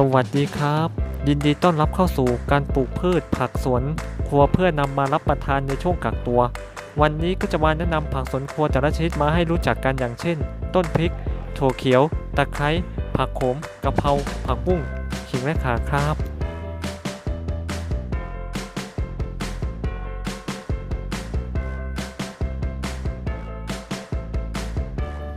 สวัสดีครับ ยินดีต้อนรับเข้าสู่การปลูกพืชผักสวนครัวเพื่อนำมารับประทานในช่วงกักตัว วันนี้ก็จะมาแนะนำผักสวนครัวแต่ละชนิดมาให้รู้จักกันอย่างเช่น ต้นพริก ถั่วเขียว ตะไคร้ ผักโขมกะเพราผักบุ้งขิงและข่าครับ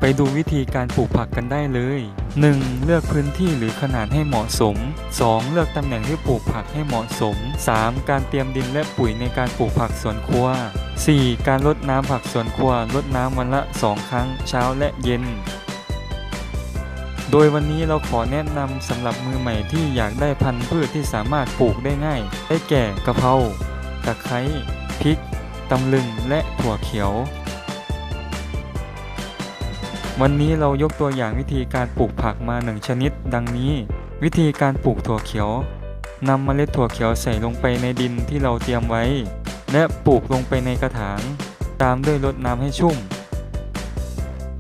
ไปดูวิธีการปลูกผักกันได้เลย 1. เลือกพื้นที่หรือขนาดให้เหมาะสม 2. เลือกตำแหน่งที่ปลูกผักให้เหมาะสม 3. การเตรียมดินและปุ๋ยในการปลูกผักสวนครัว 4. การรดน้ำผักสวนครัวรดน้ำวันละ 2 ครั้งเช้าและเย็น โดยวันนี้เราขอแนะนำสำหรับมือใหม่ที่อยากได้พันธุ์พืชที่สามารถปลูกได้ง่าย ได้แก่กะเพราตะไคร้พริกตำลึงและถั่วเขียว วันนี้เรายกตัวอย่างวิธีการปลูกผักมาหนึ่งชนิด ดังนี้ วิธีการปลูกถั่วเขียวนำเมล็ดถั่วเขียวใส่ลงไปในดินที่เราเตรียมไว้ และปลูกลงไปในกระถาง ตามด้วยรดน้ำให้ชุ่ม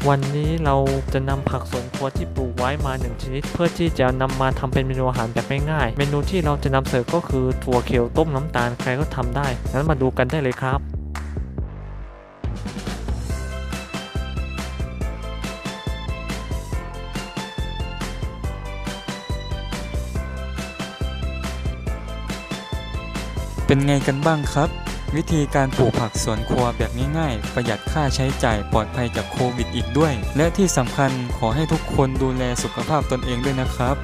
วันนี้เราจะนำผักสวนครัวที่ปลูกไว้มาหนึ่งชนิด เพื่อที่จะนำมาทำเป็นเมนูอาหารแบบง่ายๆเมนูที่เราจะนำเสิร์ฟก็คือถั่วเขียวต้มน้ำตาลใครก็ทำได้งั้นมาดูกันได้เลยครับ เป็นไงกันบ้างครับ วิธีการปลูกผักสวนครัวแบบง่ายๆ ประหยัดค่าใช้จ่ายปลอดภัยจากโควิดอีกด้วย และที่สำคัญขอให้ทุกคนดูแลสุขภาพตนเองด้วยนะครับ